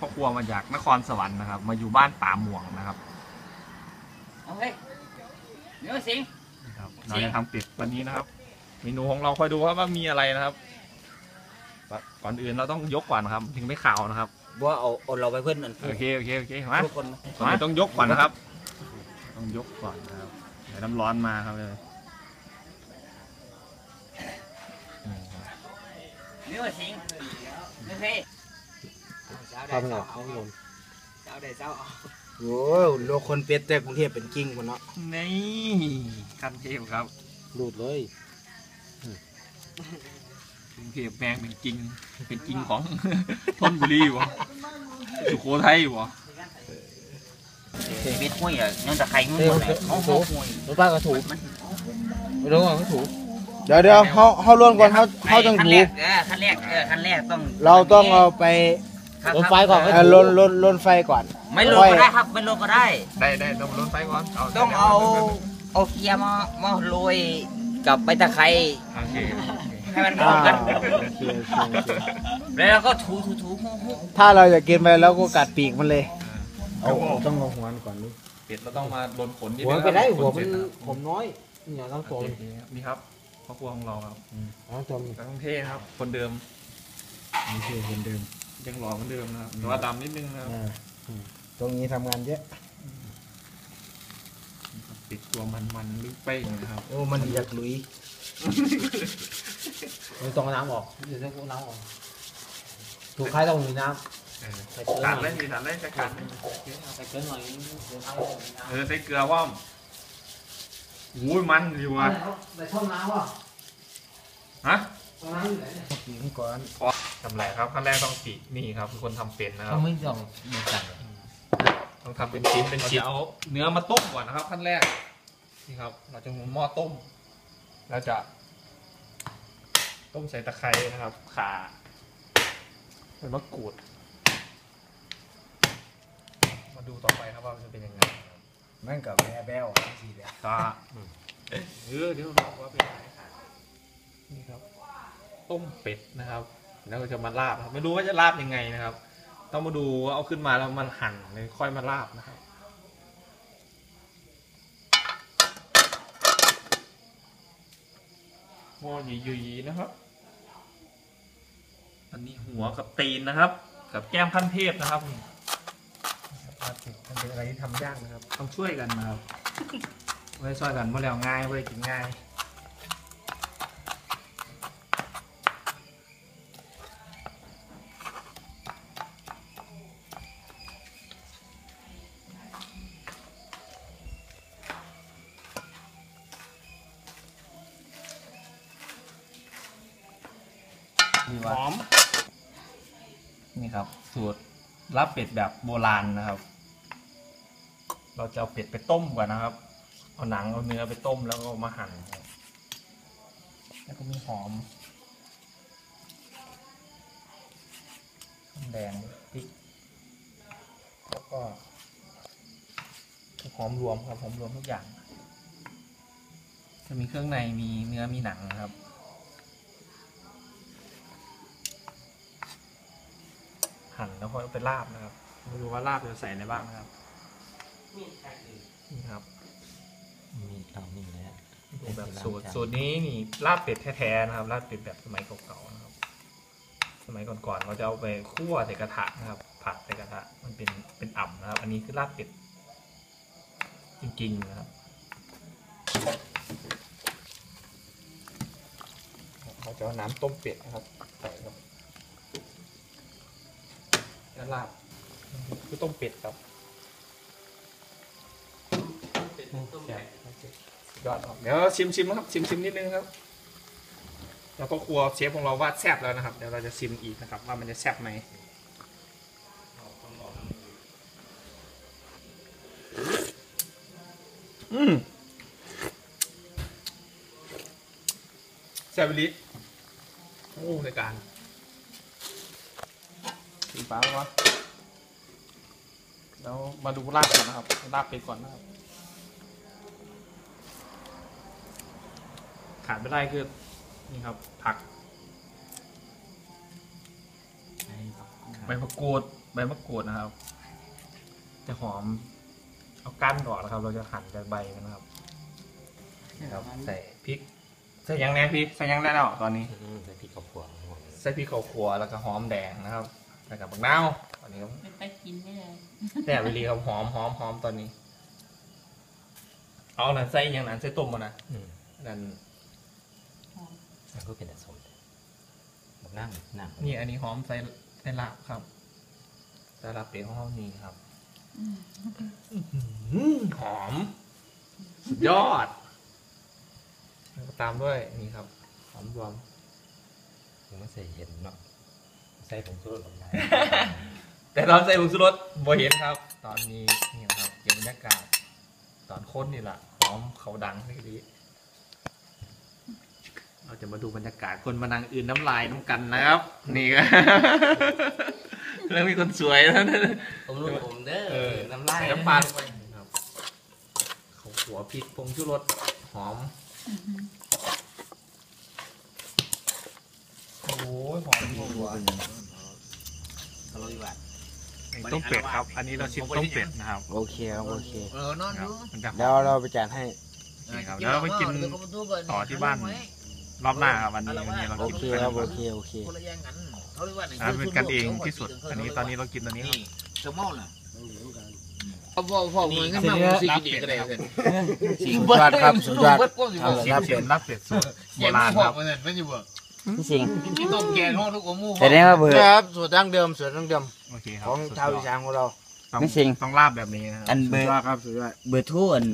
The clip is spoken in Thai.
พ่อครัวมาจากนครสวรรค์นะครับ มาอยู่บ้านป่าหม่วงนะครับเอาเฮ้ยเดี๋ยวสิง นะครับ เราจะทำเป็ดวันนี้นะครับ เมนูของเราคอยดูว่าว่ามีอะไรนะครับ ก่อนอื่นเราต้องยกก่อนนะครับ ถึงไม่ขาวนะครับว่าเอาเอาเราไปเพื่อนอันโอเคโอเคโอเคมา ทุกคนก่อนอื่นต้องยกก่อนนะครับ ต้องยกก่อนนะครับเดี๋ยวน้ำร้อนมาครับเลยเดี๋ยวสิงไม่เพ่ทำไงข้างบนเจ้าได้เจ้าเอาโอ้ยโลคนเป็ดแต่กรุงเทพเป็นกิ้งคนเนาะนี่ขั้นเทพครับดูดเลยกรุงเทพแมงเป็นจริง เป็นจริงของธนบุรีวะสุโขทัยวะเบ็ดห้วยอะนั่นตะไคร้มันหมดเลยเขาเขาห้วยรถป้ากระถูมันไม่รู้ว่าเขาถูเดี๋ยวเดี๋ยวเขาเขาล้วนก่อนเขาเขาต้องขั้นถูแรกเออขั้นแรกเออขั้นแรกต้องเราต้องเอาไป ครับลนไฟก่อนเออลนลนลนไฟก่อนไม่ลงก็ได้ครับไม่ลงก็ได้ ได้ได้ต้องลดไฟก่อนต้องเอาเอาเกียร์มามาโรยกับใบตะไคร้โอเคให้มันอ่าเข้ากันโอเคโอเคโอเคแล้วเราก็ถูถูถูหูหูถ้าเราอยากกินไปแล้วก็กัดปีกมันเลยเอาต้องเอาหัวก่อนดิเป็ดเราต้องมาลนขนนิดหัวนึงไปได้ครับหัวขมันเสร็จผมน้อยเนี่ยต้องโอตัวเคนี่ครับพ่อครัวของเราครับต้องตัวกต้องเท่ครับ คนเดิมนี่คือคนเดิม ยังหล่อเหมือนเดิมนะครับแต่ว่าดำนิดนึงนะครับอ่าตรงนี้ทำงานเยอะ ปิดตัวมันมันๆลึกเป้งนะครับ โอ้ มันอยากลุยมันต้องน้ำออกเดี๋ยวต้องน้ำออก ถูกใครต้องมีน้ำ เออใส่เกลือ ตัดหน่เล่อยนดีตัดเล่นจะกัดใส่เกลือหน่อยเดี๋ยวเอาเออใส่เกลือว่อมอุ้ยมันดีว่ะใส่ช่องน้ำว่ะฮะ ช่องน้ำอยู่ไหนเนี่ยกินก่อน ทำไรครับขั้นแรกต้องปีนี่ครับคือคนทำเป็นนะครับเขาไม่ยอมเหมือนกันต้องทำเป็นชิ้นเป็นชิ้นเอาเนื้อมาต้มก่อนนะครับขั้นแรกนี่ครับ เราจะหมุนหม้อต้ม แล้วจะ ต้มใส่ตะไคร้นะครับข่าใบมะกรูด มาดูต่อไปครับว่ามันจะเป็นยังไงครับมันกับแม่แบ้วทีเดียวก็เออเดี๋ยวเราว่าเป็นอะไรครับนี่ครับ ต้มเป็ดนะครับ แล้วก็จะมาลาบนะครับไม่รู้ว่าจะลาบยังไงนะครับ ต้องมาดูว่าเอาขึ้นมาแล้วมันหั่นเลยค่อยมาลาบนะครับหม้อหยีๆนะครับ อันนี้หัวกับตีนนะครับ กับแก้มขั้นเทพนะครับนี่มันเป็นอะไรที่ทำยากนะครับ ต้องช่วยกันนะครับไม่ได้ช่วยกันเมื่อแล้วง่ายไม่ได้กินง่าย หอม นี่ครับ สูตรลาบเป็ดแบบโบราณนะครับ เราจะเอาเป็ดไปต้มก่อนนะครับ เอาหนังเอาเนื้อไปต้มแล้วก็เอามาหั่นครับแล้วก็มีหอมข้าวแดงพริกแล้วก็หอมรวมครับหอมรวมทุกอย่าง จะมีเครื่องในมีเนื้อมีหนังนะครับ หั่นแล้วค่อยเอาไปลาบนะครับไม่รู้ว่าลาบจะใส่อะไรบ้างนะครับนี่ครับมีเตานี่แหละดูแบบสูตรสูตรนี้นี่ลาบเป็ดแท้ๆนะครับลาบเป็ดแบบสมัยเก่าๆนะครับ สมัยก่อนๆเขาจะเอาไปคั่วใส่กระทะนะครับ ผัดใส่กระทะมันเป็นเป็นอ่ำนะครับ อันนี้คือลาบเป็ดจริงๆนะครับเขาจะเอาน้ำต้มเป็ดนะครับใส่ครับ แล้วลาบคือต้มเป็ดครับแซ่บยอดครับเดี๋ยวชิมชิมนะครับ ชิมชิมนิดนึงครับ แล้วก็ครัวเชฟของเราว่าแซ่บแล้วนะครับ เดี๋ยวเราจะชิมอีกนะครับ ว่ามันจะแซ่บไหมอืมแซ่บลิโอ้ในการสี ฟ้าแล้ววะแล้วมาดูลาบก่อนนะครับลาบไปก่อนนะครับ ขาดไม่ได้คือนี่ครับ ผักใบมะกรูดใบมะกรูดนะครับ จะหอม เอาก้านออกนะครับ เราจะหั่นจากใบมันนะครับครับ ใส่พริกใส่ยังแน่พี่ใส่ยังได้แล้วตอนนี้ ใส่พริกกับขัวใส่พริกข้าวคั่วแล้วก็หอมแดงนะครับ แล้วก็บักนาวตอนนี้ครับไปกินไม่ได้แต่เวลีครับหอมหอมหอมตอนนี้ เอานั่นใส่ยังนั้นใส่ต้มมานะอืมนั่นแล้วก็เป็นแต่สมแบบนั่งนั่งนี่อันนี้หอมใส่ใส่ลาบครับใส่ลาบเป็ดของเรานี่ครับอืมหอมสุดยอดแล้วก็ตามด้วยนี่ครับ หอมรวม ผมไม่ใส่เห็นเนาะ ใส่ผงชูรสลงไปแต่ตอนใส่ผงชูรสบ่เห็นครับ ตอนนี้นี่ครับเก็บบรรยากาศ ตอนค้นนี่แหละหอมเขาดังสักทีเราจะมาดูบรรยากาศคนมานั่งอื่นน้ำลายน้ำกันนะครับ นี่ก็แล้วมีคนสวยแล้วนะผมรู้ผมเด้อเออน้ำลายใส่น้ำปลาลงไปครับเขาหัวพริกผงชูรสหอมอืมโอ้ยหอมหัว อร่อยว่ะต้มเป็ดครับ อันนี้เราชิมต้มเป็ดนะครับโอเคครับโอเคเออนอนคอรับยู่มันจะหเดี๋ยวอมเราไปจัดให้นี่ครับแล้วเราไปกินต่อที่บ้านรอบหน้าครับวันนี้วันนี้เราโอกินเคไปครับโอเคโอเคคนละอย่างกันเขาเรียกว่าอ่าเป็นกันเองที่สุด อันนี้ตอนนี้เรากินตัวนี้ครับนี่เซลมอนน่ะพ่อพ่อพ่อมึงขึ้นมามึงสิกินดีก็ได้เลยสุดยอดครับสุดยอดเบิดก้นสิเอาบ่เลยชิมเสียนลาบเป็ดสูตรโบเสียงราณพ่อครับ มันนั่นไม่ใช่บ่พี่สิงห์กินต้มแกงห้องทุกอมูแต่นี่ว่าเบื่อ ครับสูตรดั้งเดิมสูตรดั้งเดิมโอเคครัของชาวอีสานของเรา ต้องไม่จริง ต้องลาบแบบนี้นะครับอันเบอร์ สุดยอดครับสุดยอด เบอร์โทูอัน